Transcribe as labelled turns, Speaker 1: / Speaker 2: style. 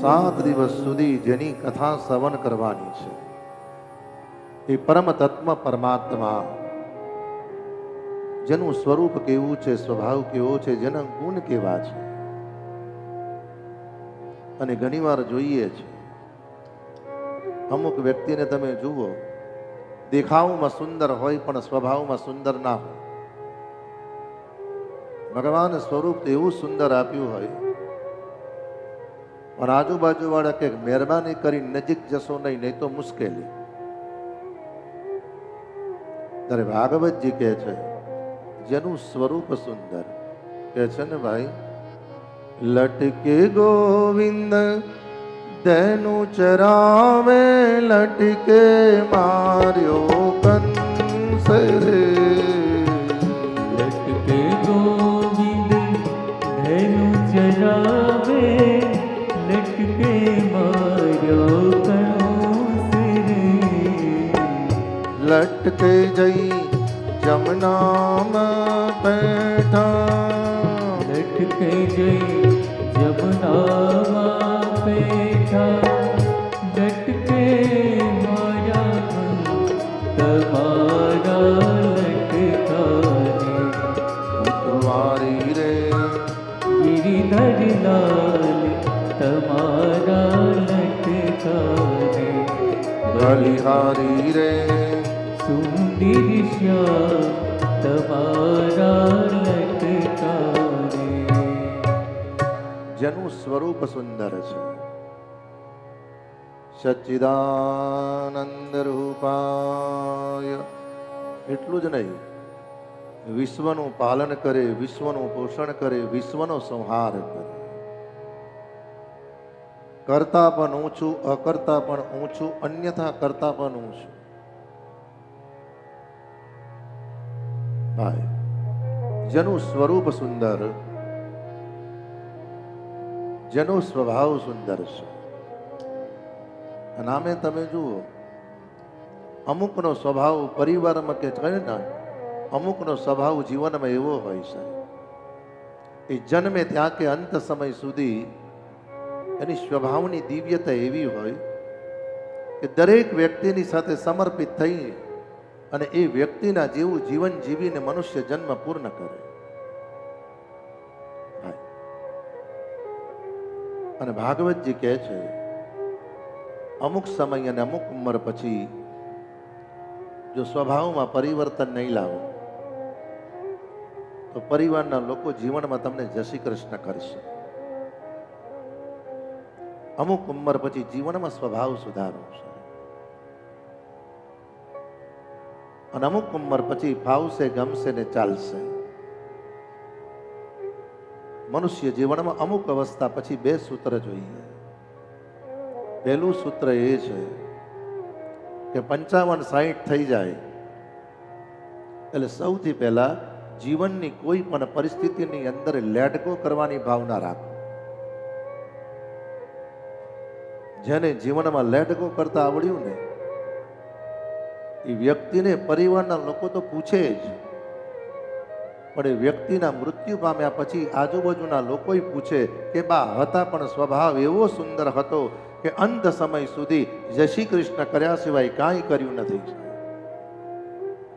Speaker 1: સાત દિવસ સુધી જેની કથા શ્રવણ કરવાની છે. એ પરમ તત્વ પરમાત્મા. જેનું સ્વરૂપ કેવું છે, સ્વભાવ કેવો છે, જેના ગુણ કેવા છે. અને ઘણીવાર જોઈએ છે. અમુક વ્યક્તિને તમે જુઓ, દેખાવમાં સુંદર હોય પણ સ્વભાવમાં સુંદર ના હોય. ભગવાન સ્વરૂપ એવું સુંદર આપ્યું હોય પણ આજુબાજુ વાળા કે મહેરબાની કરી નજીક જશો નહીં નહીં તો મુશ્કેલી. ત્યારે ભાગવતજી કહે છે, જેનું સ્વરૂપ સુંદર, કહે છે ને ભાઈ, લટકે ગોવિંદ, તેનું ચરાવે, લટકે માર્યો કંસ રે
Speaker 2: લટકે લટકે
Speaker 1: જઈ જમનામાં બેઠા
Speaker 2: લટકે જઈ જમનામાં બેઠા લટકે માર્યા તમારા લટકાને
Speaker 1: તમારી રે
Speaker 2: ગિરિધર લાલ તમારા લટકાને
Speaker 1: બલિહારી રે જેનું સ્વરૂપ સુંદર છે. સચ્ચિદાનંદ રૂપાય. એટલું જ નહીં, વિશ્વનું પાલન કરે, વિશ્વનું પોષણ કરે, વિશ્વનો સંહાર કરે. કરતા પણ ઊંચું, અકર્તા પણ ઊંચું, અન્યથા કરતા પણ ઊંચું. ભાઈ જેનું સ્વરૂપ સુંદર, જેનો સ્વભાવ સુંદર છે. અને આમે તમે જુઓ, અમુકનો સ્વભાવ પરિવારમાં કે કહે ને, અમુકનો સ્વભાવ જીવનમાં એવો હોય છે. એ જન્મે ત્યાં કે અંત સમય સુધી એની સ્વભાવની દિવ્યતા એવી હોય કે દરેક વ્યક્તિની સાથે સમર્પિત થઈ અને એ વ્યક્તિના જેવું જીવન જીવીને મનુષ્ય જન્મ પૂર્ણ કરે. અને ભાગવતજી કહે છે, અમુક સમય અને અમુક ઉંમર પછી જો સ્વભાવમાં પરિવર્તન નહીં લાવો, તો પરિવારના લોકો જીવનમાં તમને જય શ્રી કૃષ્ણ કરશે. અમુક ઉંમર પછી જીવનમાં સ્વભાવ સુધારો છે અને અમુક ઉંમર પછી ફાવશે ગમશે ને ચાલશે. મનુષ્ય જીવનમાં અમુક અવસ્થા પછી બે સૂત્ર જોઈએ. પહેલું સૂત્ર એ છે કે પંચાવન સાહીઠ થઈ જાય. એટલે સૌથી પહેલા જીવનની કોઈ પણ પરિસ્થિતિની અંદર લેટકો કરવાની ભાવના રાખો. જેને જીવનમાં લેટકો કરતા આવડ્યું ને એ વ્યક્તિને પરિવારના લોકો તો પૂછે જ. પણ એ વ્યક્તિના મૃત્યુ પામ્યા પછી આજુબાજુના લોકોએ પૂછે કે બા, હતા પણ સ્વભાવ એવો સુંદર હતો કે અંત સમય સુધી જય શ્રી કૃષ્ણ કર્યા સિવાય કાંઈ કર્યું નથી.